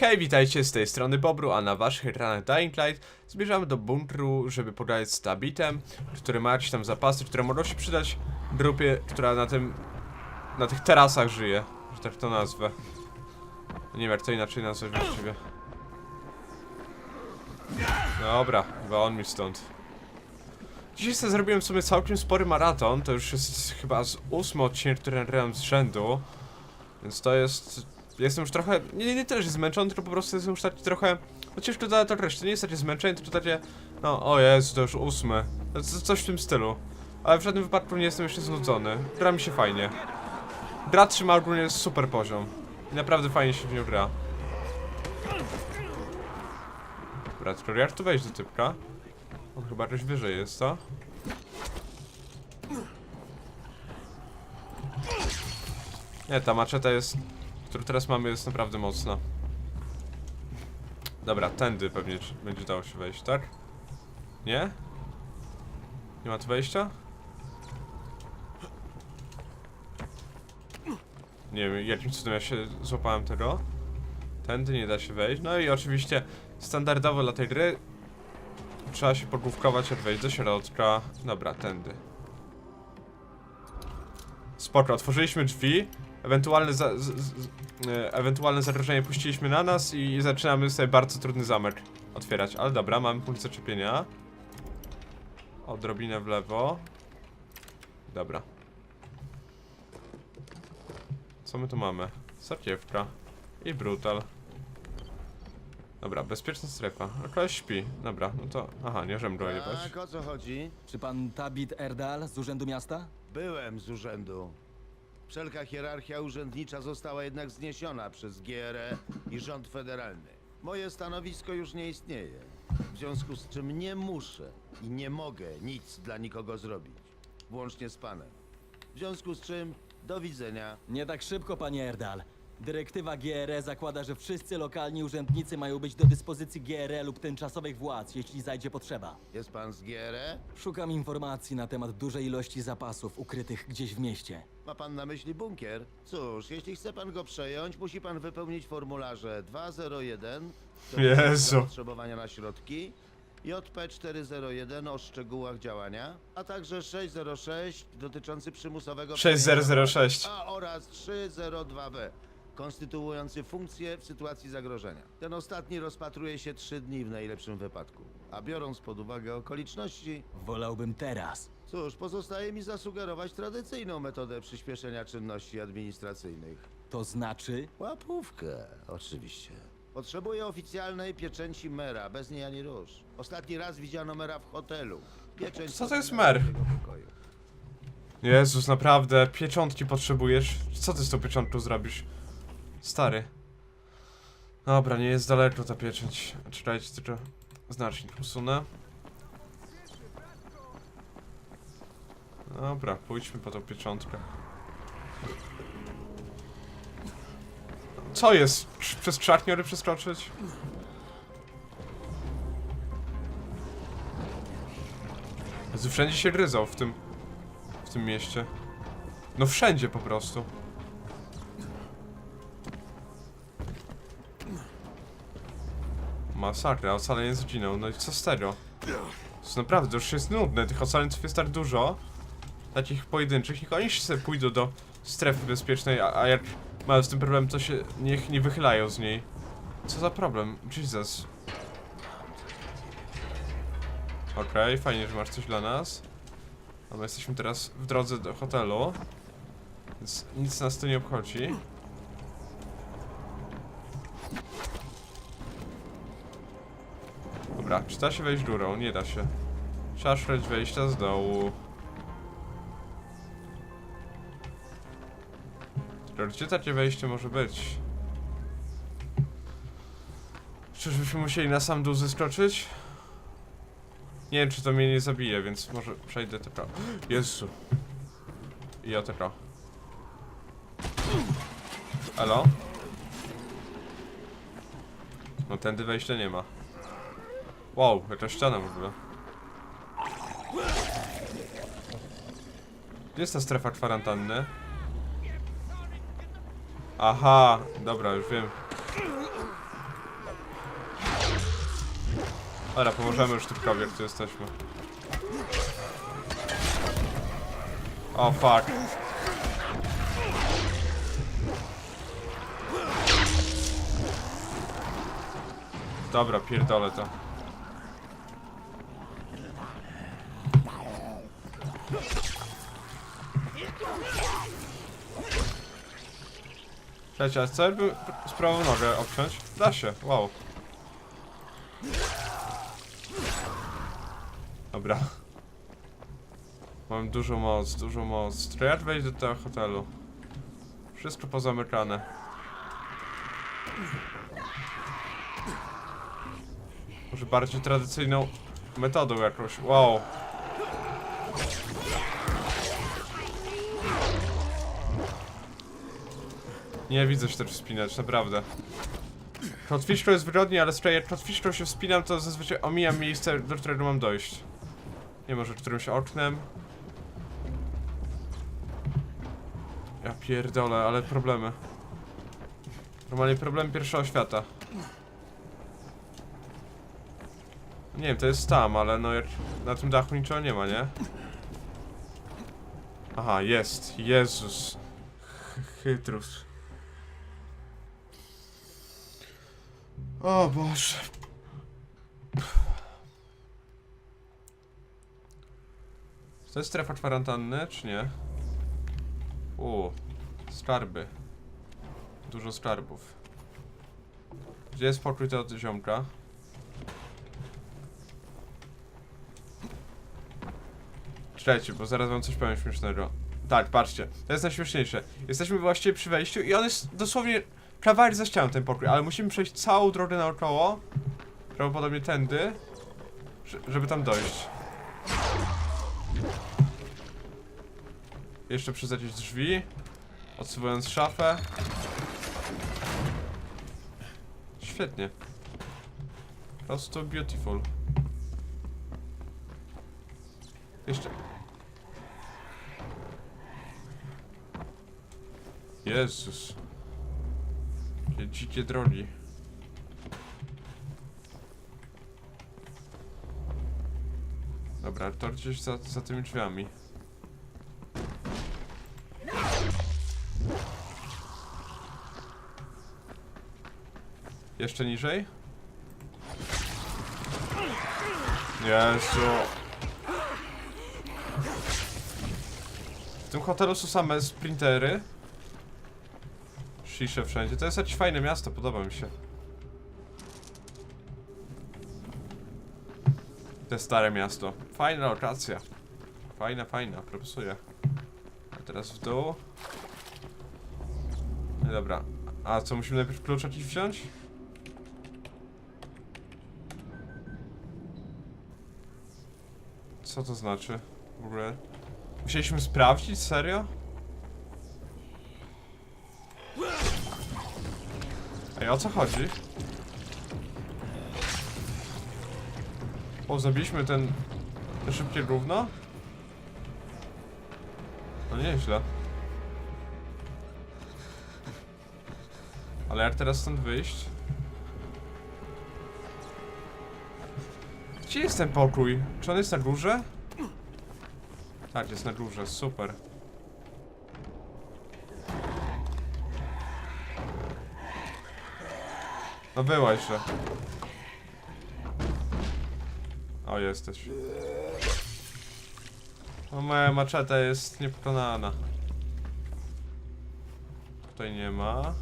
Hej, witajcie z tej strony Bobru, a na waszych ekranach Dying Light zmierzamy do bunkru, żeby pogadać z Tabitem, który ma jakieś tam zapasy, które mogą się przydać grupie, która na tym, na tych terasach żyje, że tak to nazwę. Nie wiem jak to inaczej nazwać właściwie. Dobra, chyba on mi stąd. Dzisiaj sobie zrobiłem sobie całkiem spory maraton, to już jest chyba z ósmy odcinek, który nagrałem z rzędu. Więc to jest... Jestem już trochę... Nie, nie tyle, że zmęczony, tylko po prostu jestem już taki trochę... No ciężko dodać to resztę, nie jest takie zmęczenie, tylko takie... No, o Jezu, to już ósmy. To, co- coś w tym stylu. Ale w żadnym wypadku nie jestem jeszcze znudzony. Gra mi się fajnie. Gra trzyma ogólnie super poziom. I naprawdę fajnie się w nią gra. Dobra, tylko jak tu wejść do typka? On chyba gdzieś wyżej jest, co? Nie, ta maczeta jest, którą teraz mamy jest naprawdę mocna. Dobra, tędy pewnie będzie dało się wejść, tak? Nie? Nie ma tu wejścia? Nie wiem, jakim cudem ja się złapałem tego. Tędy nie da się wejść. No i oczywiście standardowo dla tej gry trzeba się pogłówkować, jak wejść do środka. Dobra, tędy. Spoko, otworzyliśmy drzwi. Ewentualne, za, z, z, e, ewentualne zagrożenie puściliśmy na nas i zaczynamy sobie bardzo trudny zamek otwierać. Ale dobra, mamy punkt zaczepienia. Odrobinę w lewo. Dobra. Co my tu mamy? Sakiewka. I brutal. Dobra, bezpieczna strefa. Koleś śpi. Dobra, no to... Aha, nie żem go jebać. Tak, o co chodzi? Czy pan Tabit Erdal z Urzędu Miasta? Byłem z urzędu. Wszelka hierarchia urzędnicza została jednak zniesiona przez GRE i rząd federalny. Moje stanowisko już nie istnieje. W związku z czym nie muszę i nie mogę nic dla nikogo zrobić. Włącznie z panem. W związku z czym do widzenia. Nie tak szybko, panie Erdal. Dyrektywa GRE zakłada, że wszyscy lokalni urzędnicy mają być do dyspozycji GRE lub tymczasowych władz, jeśli zajdzie potrzeba. Jest pan z GRE? Szukam informacji na temat dużej ilości zapasów ukrytych gdzieś w mieście. Ma pan na myśli bunkier? Cóż, jeśli chce pan go przejąć, musi pan wypełnić formularze 201 to jest Jezu. zapotrzebowania na środki, JP401 o szczegółach działania, a także 606 dotyczący przymusowego 6006. a oraz 302B konstytuujący funkcję w sytuacji zagrożenia. Ten ostatni rozpatruje się 3 dni w najlepszym wypadku. A biorąc pod uwagę okoliczności, Wolałbym teraz. Cóż, pozostaje mi zasugerować tradycyjną metodę przyspieszenia czynności administracyjnych. To znaczy, Łapówkę, oczywiście. Potrzebuję oficjalnej pieczęci mera, bez niej ani rusz. Ostatni raz widziano mera w hotelu. Pieczęć Co to jest powinna mer? być w jego pokoju. Jezus, naprawdę, pieczątki potrzebujesz? Co ty z tą pieczątką zrobisz? Stary. Dobra, nie jest daleko ta pieczęć. Czekajcie, tylko znacznik usunę. Dobra, pójdźmy po tą pieczątkę. Co jest? Przez krzakniory przeskoczyć? Jezu, wszędzie się gryzą w tym... w tym mieście. No wszędzie po prostu. Masakra, ocalenie zginął, no i co z tego? To jest naprawdę, już jest nudne, tych ocaleńców jest tak dużo. Takich pojedynczych, niech oni sobie pójdą do strefy bezpiecznej, a, a jak mają z tym problem, to się niech nie wychylają z niej. Co za problem? Jesus. Okej, fajnie, że masz coś dla nas. A my jesteśmy teraz w drodze do hotelu. Więc nic nas tu nie obchodzi. Dobra, czy da się wejść górą? Nie da się. Trzeba szukać wejścia z dołu. Gdzie takie wejście może być? Czyżbyśmy musieli na sam dół zeskoczyć? Nie wiem, czy to mnie nie zabije, więc może przejdę tylko. Jezu. I ja tylko. Elo? No tędy wejścia nie ma. Wow, jakaś ściana w ogóle. Gdzie jest ta strefa kwarantanny? Aha, dobra, już wiem. Dobra, pomożemy już typkowi, jak tu jesteśmy. O, fuck. Dobra, pierdolę to. Słuchajcie, a co jakby z prawą nogę obciąć? Da się, wow. Dobra. Mam dużą moc, dużą moc. To jak wejść do tego hotelu? Wszystko pozamykane. Może bardziej tradycyjną metodą jakąś. Wow. Nie widzę się też wspinać, naprawdę. Kotwiczką jest wygodnie, ale skoro jak kotwiczką się wspinam, to zazwyczaj omijam miejsce, do którego mam dojść. Nie może którymś oknem. Ja pierdolę, ale problemy. Normalnie problem pierwszego świata. Nie wiem, to jest tam, ale no jak na tym dachu niczego nie ma, nie? Aha, jest. Jezus. Ch- Chytrus. O Boże. To jest strefa kwarantanny, czy nie? U, skarby. Dużo skarbów. Gdzie jest pokój od ziomka? Czekajcie, bo zaraz wam coś powiem śmiesznego. Tak, patrzcie, to jest najśmieszniejsze. Jesteśmy właściwie przy wejściu i on jest dosłownie kawałek za ścianą ten pokój, ale musimy przejść całą drogę naokoło. Prawdopodobnie tędy, że- żeby tam dojść. Jeszcze przez jakieś drzwi, odsuwając szafę. Świetnie. Po prostu beautiful. Jeszcze. Jezus. Dzikie drogi. Dobra, to gdzieś za, za tymi drzwiami. Jeszcze niżej? Jezu. W tym hotelu są same sprintery. Szisze wszędzie. To jest jakieś fajne miasto, podoba mi się. Te stare miasto. Fajna lokacja. Fajna, fajna, propsuję. A teraz w dół. No dobra. A co, musimy najpierw klucz jakiś wziąć? Co to znaczy? W ogóle? Musieliśmy sprawdzić? Serio? Ej, o co chodzi? O, zabiliśmy ten... te szybkie gówno? No nieźle. Ale jak teraz stąd wyjść? Gdzie jest ten pokój? Czy on jest na górze? Tak, jest na górze, super. No byłaś, że. O, jesteś. No moja maczeta jest niepokonana. Tutaj nie ma.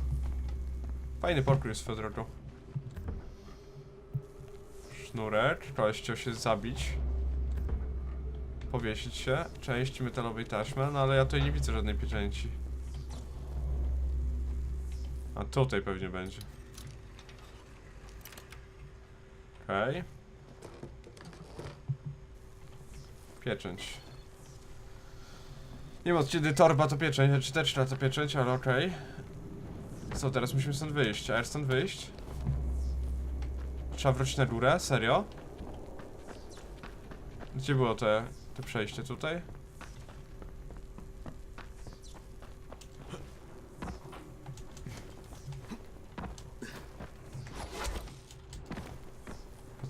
Fajny pokój jest swoją drogą. Sznurek. Koleś chciał się zabić. Powiesić się. Część metalowej taśmy, no ale ja tutaj nie widzę żadnej pieczęci. A tutaj pewnie będzie. Okej. Pieczęć. Nie wiem od kiedy torba to pieczęć, czy teczka to pieczęć, ale okej. Co, teraz musimy stąd wyjść. A stąd wyjść? Trzeba wrócić na górę? Serio? Gdzie było te, te przejście? Tutaj?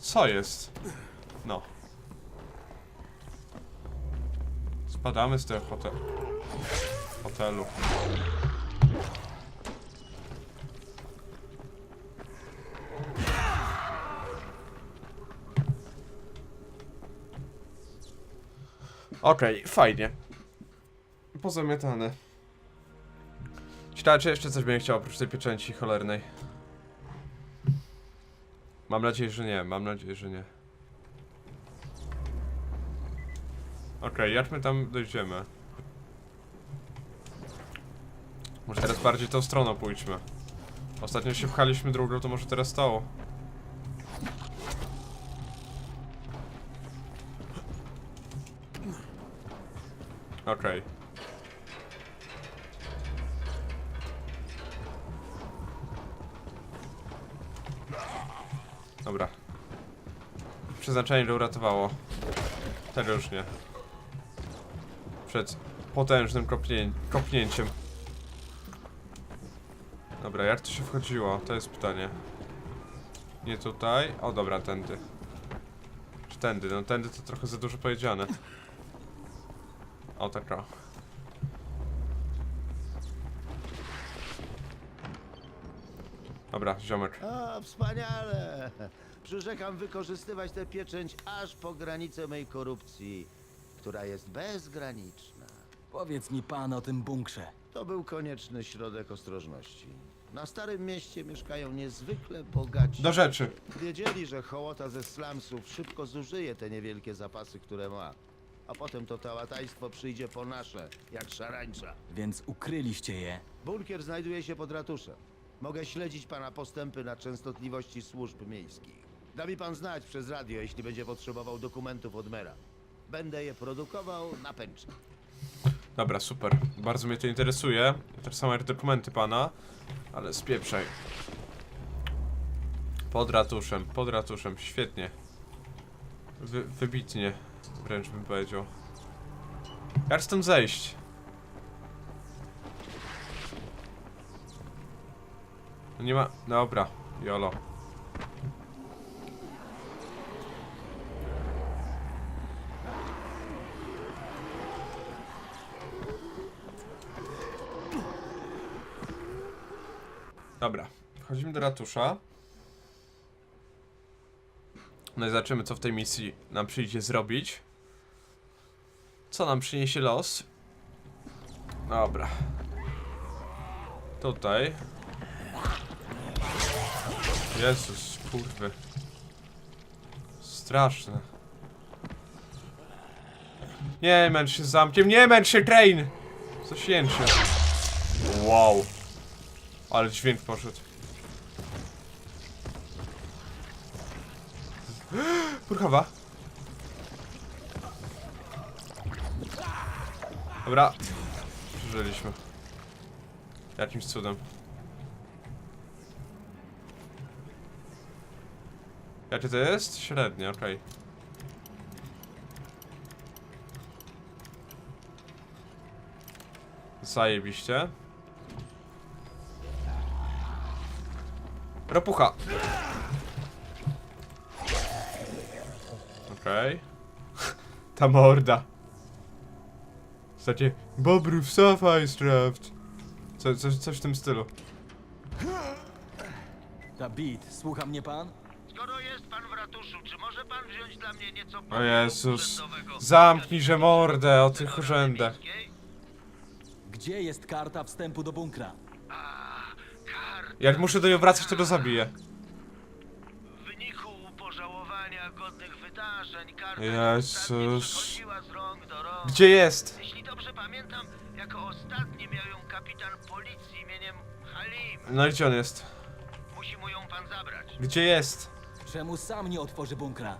Co jest? No. Spadamy z tego hotel... hotelu. Okej, fajnie. Pozamiatane. Ciekawe, czy jeszcze coś bym chciał oprócz tej pieczęci cholernej. Mam nadzieję, że nie, mam nadzieję, że nie. Okej, jak my tam dojdziemy? Może teraz bardziej tą stroną pójdźmy. Ostatnio się pchaliśmy drugą, to może teraz tą. Okej. Dobra. Przeznaczenie to uratowało. Teraz już nie. Przed potężnym kopnię kopnięciem. Dobra, jak to się wchodziło? To jest pytanie. Nie tutaj. O dobra, tędy. Czy tędy? No tędy to trochę za dużo powiedziane. O tak o. Dobra, ziomek. A, wspaniale! Przyrzekam wykorzystywać tę pieczęć aż po granicę mej korupcji, która jest bezgraniczna. Powiedz mi pan o tym bunkrze. To był konieczny środek ostrożności. Na Starym Mieście mieszkają niezwykle bogaci. Do rzeczy. Wiedzieli, że hołota ze slumsów szybko zużyje te niewielkie zapasy, które ma. A potem to tałataństwo przyjdzie po nasze, jak szarańcza. Więc ukryliście je. Bunkier znajduje się pod ratuszem. Mogę śledzić pana postępy na częstotliwości służb miejskich. Da mi pan znać przez radio, jeśli będzie potrzebował dokumentów od mera. Będę je produkował na pęczę. Dobra, super. Bardzo mnie to interesuje. Jak dokumenty pana. Ale spieprzaj. Pod ratuszem, pod ratuszem. Świetnie. Wy, wybitnie. Wręcz bym powiedział. Jak stąd zejść? No nie ma... Dobra. Jolo. Dobra, wchodzimy do ratusza. No i zobaczymy, co w tej misji nam przyjdzie zrobić. Co nam przyniesie los? Dobra. Tutaj. Jezus, kurwy. Straszne. Nie męcz się z zamkiem, nie męcz się, train! Zasięcie. Wow. Ale dźwięk poszedł. Purchawa. Dobra. Przeżyliśmy. Jakimś cudem. Jakie to jest? Średnie, okej. Zajebiście. Ropucha. Okej. Ta morda. Takie Bobrów Safaistraft. Co, coś, coś w tym stylu. Dabit, słucha mnie pan? Skoro jest pan w ratuszu, czy może pan wziąć dla mnie nieco O Jezus. Zamknij, że mordę o tych urzędach. Gdzie jest karta wstępu do bunkra? Jak muszę do niej wracać, to go zabiję. W wyniku pożałowania godnych wydarzeń karta Jezus. przechodziła z rąk do rąk. Gdzie jest? Jeśli dobrze pamiętam, jako ostatni miał ją kapitan policji imieniem Halim. No i gdzie on jest? Musi mu ją pan zabrać. Gdzie jest? Czemu sam nie otworzy bunkra?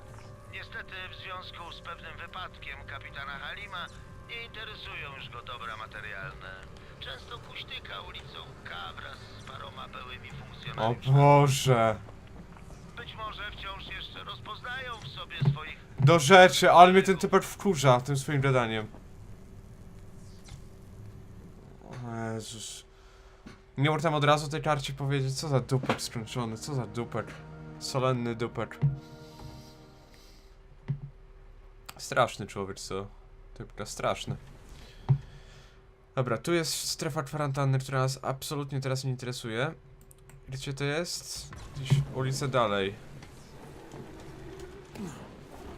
Niestety w związku z pewnym wypadkiem kapitana Halima nie interesują już go dobra materialne. Często kuśtyka ulicą K wraz z paroma byłymi O funkcjonariuszami. Boże. Być może wciąż jeszcze rozpoznają w sobie swoich Do rzeczy, ale mnie ten typek wkurza tym swoim gadaniem. O Jezus. Nie można tam od razu tej karcie powiedzieć, co za dupek skończony, co za dupek. Solenny dupek. Straszny człowiek, co? Typka straszny. Dobra, tu jest strefa kwarantanny, która nas absolutnie teraz nie interesuje. Gdzie to jest? Gdzieś ulicę dalej.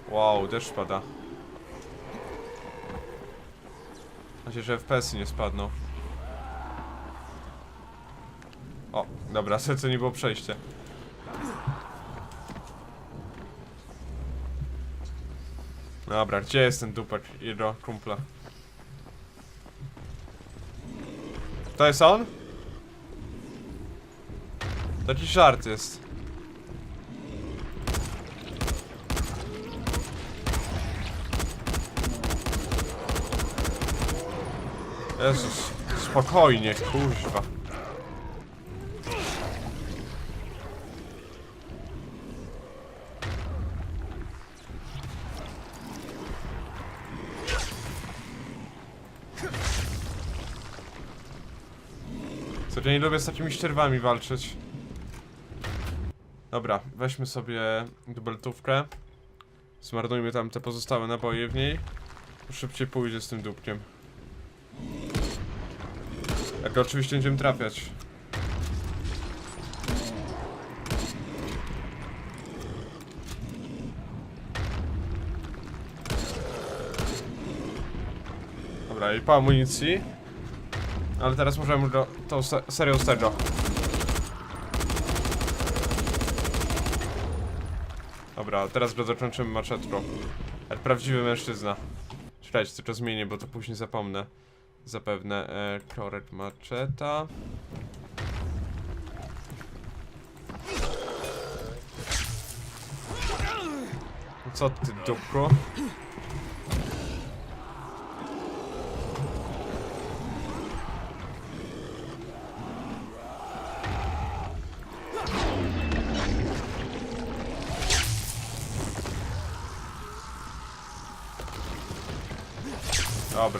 Wow, deszcz pada. Mam nadzieję, że FPS-y nie spadną. O, dobra, to nie było przejście. Dobra, gdzie jest ten dupek do kumpla? To jest on? To jakiś żart jest. Jezus, spokojnie, kuźwa. Ja nie lubię z takimi ścierwami walczyć. Dobra, weźmy sobie dubeltówkę. Zmarnujmy tam te pozostałe naboje w niej. Szybciej pójdzie z tym dupkiem. Jak oczywiście będziemy trafiać. Dobra, i po amunicji. Ale teraz możemy go tą se serią tego. Dobra, teraz go zakończymy maczetką. Jak prawdziwy mężczyzna. Czekajcie, tylko zmienię, bo to później zapomnę. Zapewne. E, korek maczeta. Co ty, dupku?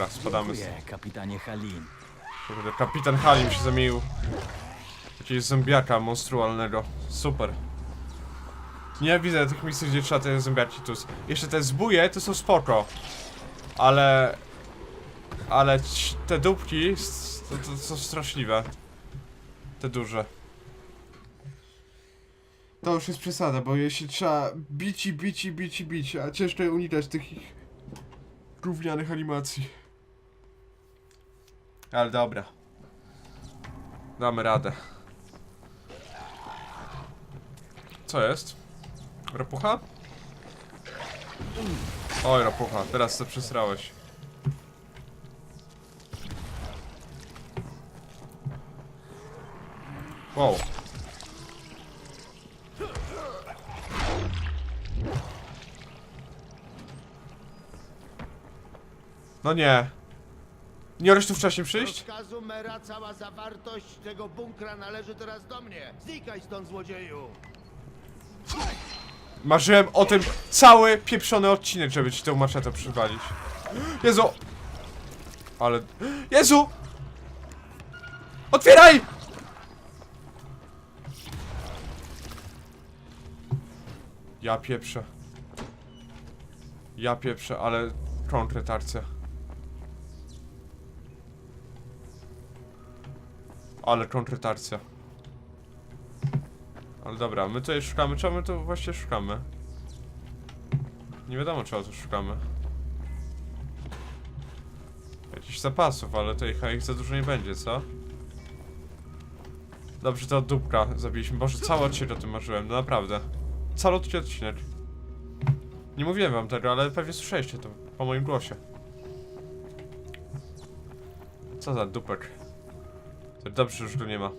Dobra, spadamy z... Dziękuję, kapitanie Halim. Kurde, kapitan Halim się zamienił. Jakiegoś zombiaka monstrualnego. Super. Nie widzę tych misji, gdzie trzeba te zombiaki tu. Jeszcze te zbóje to są spoko. Ale... Ale ci- te dupki s- to, to są straszliwe. Te duże. To już jest przesada, bo jeśli trzeba bić i bić i bić i bić, a ciężko unikać tych ich gównianych animacji. Ale dobra. Damy radę. Co jest? Ropucha? Oj, ropucha, teraz to przesrałeś. Wow. No nie. Nie możesz tu wcześniej przyjść? Rozkazu mera cała zawartość tego bunkra należy teraz do mnie. Znikaj stąd, złodzieju! Marzyłem o tym cały pieprzony odcinek, żeby ci tę maczetę przywalić. Jezu! Ale... Jezu! Otwieraj! Ja pieprzę. Ja pieprzę, ale konkretarcja. Ale konkretarcja. Ale dobra, my tutaj szukamy, czego my tu właśnie szukamy? Nie wiadomo czego tu szukamy. Jakichś zapasów, ale tutaj chyba ich za dużo nie będzie, co? Dobrze, to dupka zabiliśmy. Boże, cały odcinek o tym marzyłem, no naprawdę. Calutki odcinek. Nie mówiłem wam tego, ale pewnie słyszeliście to po moim głosie. Co za dupek. To dobrze, już go nie ma.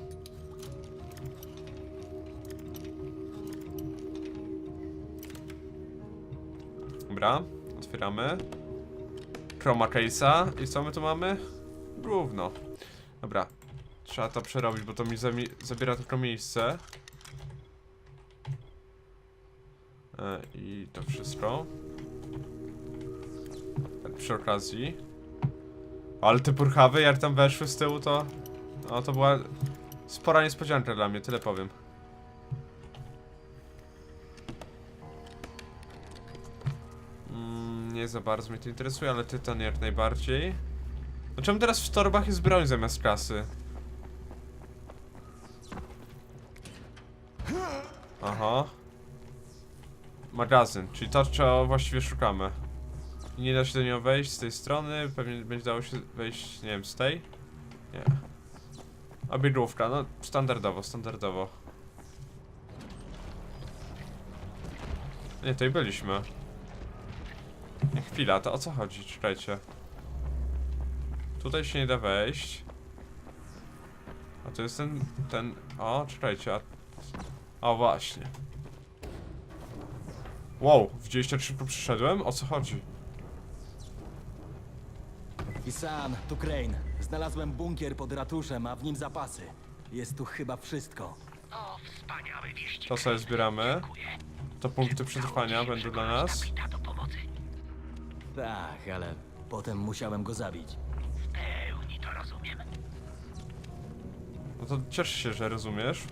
Dobra, otwieramy. Chroma case'a. I co my tu mamy? Gówno. Dobra, trzeba to przerobić, bo to mi zabiera tylko miejsce. E, I to wszystko. Tak przy okazji. Ale te purchawy, jak tam weszły z tyłu, to... No to była spora niespodzianka dla mnie, tyle powiem. Mm. Nie za bardzo mnie to interesuje, ale tytan jak najbardziej. No czemu teraz w torbach jest broń zamiast kasy? Aha. Magazyn, czyli to, czego właściwie szukamy. Nie da się do niego wejść z tej strony, pewnie będzie dało się wejść, nie wiem, z tej? Nie. A biegłówka, no standardowo, standardowo. Nie, tutaj byliśmy. Nie, chwila, to o co chodzi? Czekajcie. Tutaj się nie da wejść. A to jest ten, ten... O, czekajcie, a... O, właśnie. Wow, widzieliście jak szybko przyszedłem? O co chodzi? Isan, tu Crane. Znalazłem bunkier pod ratuszem, a w nim zapasy. Jest tu chyba wszystko. O, wspaniałe wieści. To sobie zbieramy. Dziękuję. To punkty przetrwania będą dla nas. Kapita do pomocy. Tak, ale potem musiałem go zabić. W pełni to rozumiem. No to cieszę się, że rozumiesz.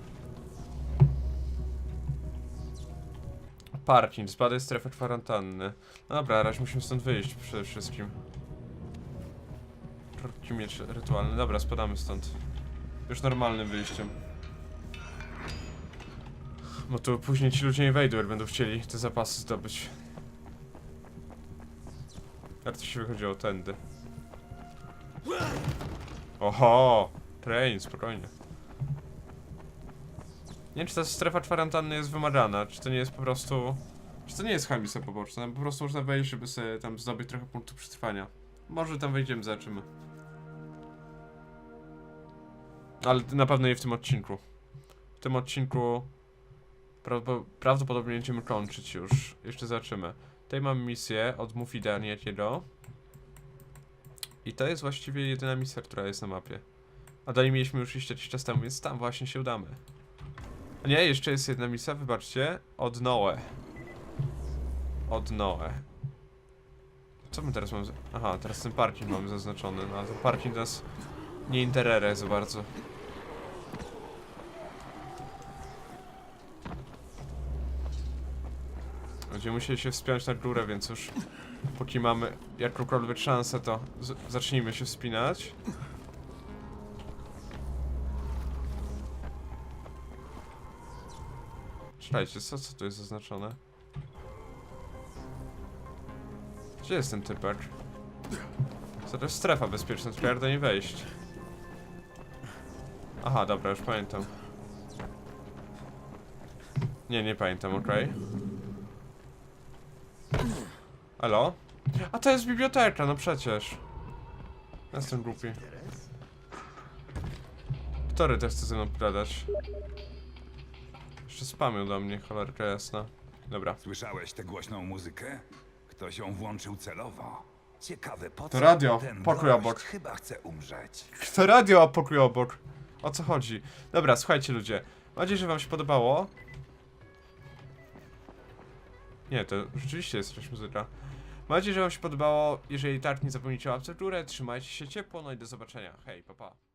Parking, zbadaj strefę kwarantanny. No dobra, raz musimy stąd wyjść przede wszystkim. Krótki miecz rytualny. Dobra, spadamy stąd. Już normalnym wyjściem. Bo tu później ci ludzie nie wejdą, jak będą chcieli te zapasy zdobyć. Jak to się wychodziło tędy? Oho! Train, spokojnie. Nie wiem, czy ta strefa kwarantanny jest wymagana, czy to nie jest po prostu... Czy to nie jest misja poboczna, po prostu można wejść, żeby sobie tam zdobyć trochę punktów przetrwania. Może tam wejdziemy, zobaczymy. Ale na pewno nie w tym odcinku. W tym odcinku prawdo- prawdopodobnie będziemy kończyć już. Jeszcze zobaczymy. Tutaj mam misję od Mufida Nietiego. I to jest właściwie jedyna misja, która jest na mapie. A dalej mieliśmy już iść jakiś czas temu, więc tam właśnie się udamy. A nie, jeszcze jest jedna misja, wybaczcie. Od Noe. Od Noe. Co my teraz mamy? Aha, teraz ten parking mamy zaznaczony. No, a ten parking nas nie interesuje za bardzo. Będziemy musieli się wspiąć na górę, więc już póki mamy jakąkolwiek szansę, to zacznijmy się wspinać. Czekajcie, co, co tu jest zaznaczone? Gdzie jest ten typek? Co to jest strefa bezpieczna, jak do niej wejść? Aha, dobra, już pamiętam. Nie, nie pamiętam, okej. Halo? A to jest biblioteka, no przecież. Jestem głupi. Który też chce ze mną pogadać? Jeszcze spamił do mnie, cholerka jasna. Dobra. Słyszałeś tę głośną muzykę? Ktoś ją włączył celowo. Ciekawe po To co radio, ten pokój gość obok. chyba chce umrzeć. Kto radio, a pokój obok? O co chodzi? Dobra, słuchajcie ludzie. Mam nadzieję, że wam się podobało. Nie, to rzeczywiście jest muzyka. Mam nadzieję, że wam się podobało. Jeżeli tak, nie zapomnijcie o łapce w górę. Trzymajcie się ciepło, no i do zobaczenia. Hej, papa. Pa.